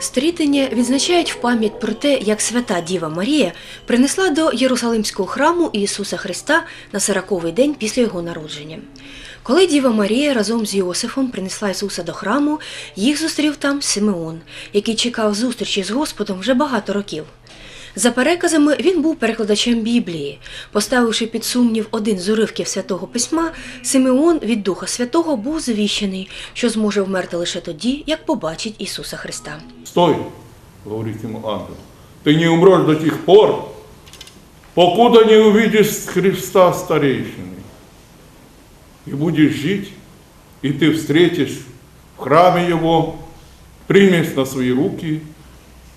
Стрітення відзначають в пам'ять про те, як свята Діва Марія принесла до Єрусалимського храму Ісуса Христа на сороковий день після його народження. Коли Діва Марія разом з Йосифом принесла Ісуса до храму, їх зустрів там Симеон, який чекав зустрічі з Господом вже багато років. За переказами, він був перекладачем Біблії. Поставивши під сумнів один з уривків святого письма, Симеон від Духа Святого був завіщений, що зможе вмерти лише тоді, як побачить Ісуса Христа. Стой, говорит ему ангел. Ты не умрешь до тех пор, покуда не увидишь Христа старейшины. И будешь жить, и ты встретишь в храме Его, примешь на свои руки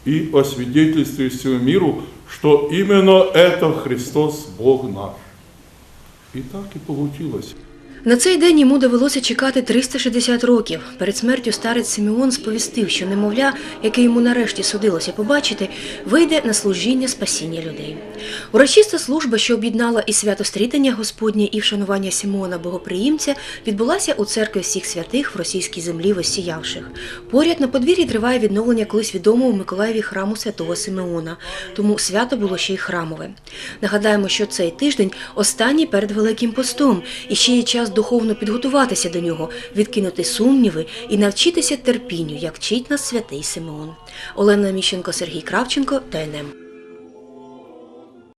и освидетельствуй всему миру, что именно это Христос Бог наш. И так и получилось. На цей день йому довелося чекати 360 років. Перед смертю старець Симеон сповістив, що немовля, яке йому нарешті судилося побачити, вийде на служіння спасіння людей. Урочиста служба, що об'єднала і свято стрітання Господнє, і вшанування Симеона Богоприємця, відбулася у церкві всіх святих в російській землі воссіявших. Поряд на подвір'ї триває відновлення колись відомого в Миколаєві храму святого Симеона, тому свято було ще й храмове. Нагадаємо, що цей тиждень останній перед Великим постом, і ще є час духовно підготуватися до нього, відкинути сумніви і навчитися терпінню, як вчить нас святий Симеон. Олена Міщенко, Сергій Кравченко, ТНМ.